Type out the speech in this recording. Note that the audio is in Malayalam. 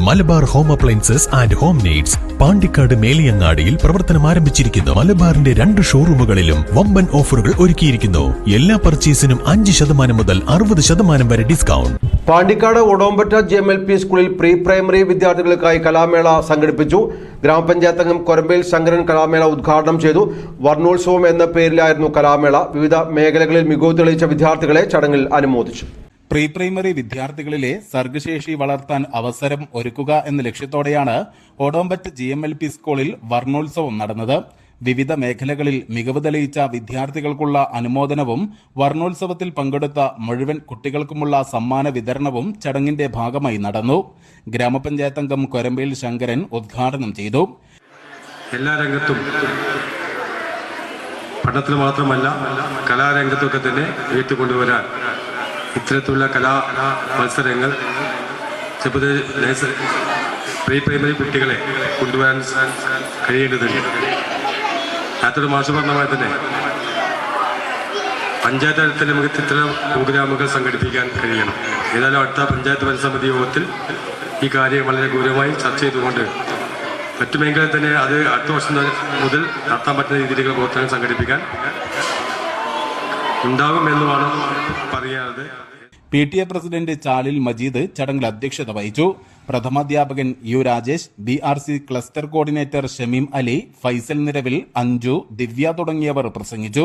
Malabar home appliances and home needs Pandikkad മേലിയങ്ങാടിയിൽ പ്രവർത്തനം ആരംഭിച്ചിരിക്കുന്നു. മലബാറിന്റെ രണ്ട് ഷോറൂമുകളിലും വമ്പൻ ഓഫറുകൾ ഒരുക്കിയിരിക്കുന്നു. എല്ലാ പർച്ചേസിനും അഞ്ച് ശതമാനം മുതൽ അറുപത് ശതമാനം വരെ discount. Pandikkad Odompatta G M L P സ്കൂളിൽ പ്രീ പ്രൈമറി വിദ്യാർത്ഥികൾക്കായി കലാമേള സംഘടിപ്പിച്ചു. ഗ്രാമപഞ്ചായത്ത് അംഗം കൊരമ്പയിൽ ശങ്കരൻ കലാമേള ഉദ്ഘാടനം ചെയ്തു. വർണോത്സവം എന്ന പേരിലായിരുന്നു കലാമേള. വിവിധ മേഖലകളിൽ മികവ് തെളിയിച്ച വിദ്യാർത്ഥികളെ ചടങ്ങിൽ അനുമോദിച്ചു. പ്രീ പ്രൈമറി വിദ്യാർത്ഥികളിലെ സർഗശേഷി വളർത്താൻ അവസരം ഒരുക്കുക എന്ന ലക്ഷ്യത്തോടെയാണ് Odompatta G M L P സ്കൂളിൽ വർണോത്സവം നടന്നത്. വിവിധ മേഖലകളിൽ മികവ് തെളിയിച്ച വിദ്യാർത്ഥികൾക്കുള്ള അനുമോദനവും വർണോത്സവത്തിൽ പങ്കെടുത്ത മുഴുവൻ കുട്ടികൾക്കുമുള്ള സമ്മാന വിതരണവും ചടങ്ങിന്റെ ഭാഗമായി നടന്നു. ഗ്രാമപഞ്ചായത്ത് അംഗം കൊരമ്പയിൽ ശങ്കരൻ ഉദ്ഘാടനം ചെയ്തു. എല്ലാ രംഗത്തും പഠനത്തിൽ മാത്രമല്ല കലാരംഗത്തൊക്കെ തന്നെ ഉയർത്തിക്കൊണ്ടുവരാൻ ഇത്തരത്തിലുള്ള കലാ മത്സരങ്ങൾ പ്രീ പ്രൈമറി കുട്ടികളെ കൊണ്ടുവരാൻ കഴിയേണ്ടതുണ്ട്. നേരത്തെ മാഷ് പറഞ്ഞ തന്നെ പഞ്ചായത്ത് തലത്തിൽ നമുക്ക് ഇത്തരം പ്രോഗ്രാമുകൾ സംഘടിപ്പിക്കാൻ കഴിയണം. ഏതായാലും അടുത്ത പഞ്ചായത്ത് പരിസമിതി യോഗത്തിൽ ഈ കാര്യം വളരെ ഗൗരവമായി ചർച്ച ചെയ്തുകൊണ്ട് പറ്റുമെങ്കിൽ തന്നെ അത് അടുത്ത വർഷം മുതൽ നടത്താൻ പറ്റുന്ന രീതിയിലുള്ള പ്രവർത്തനങ്ങൾ സംഘടിപ്പിക്കാൻ ഉണ്ടാകുമെന്നുമാണ് പറയാതെ P T A president Chalil Majeed ചടങ്ങിൽ അധ്യക്ഷത വഹിച്ചു. പ്രഥമാധ്യാപകൻ U Rajesh B R C cluster coordinator Shameem Ali Faisal Niravil Anju Divya തുടങ്ങിയവർ പ്രസംഗിച്ചു.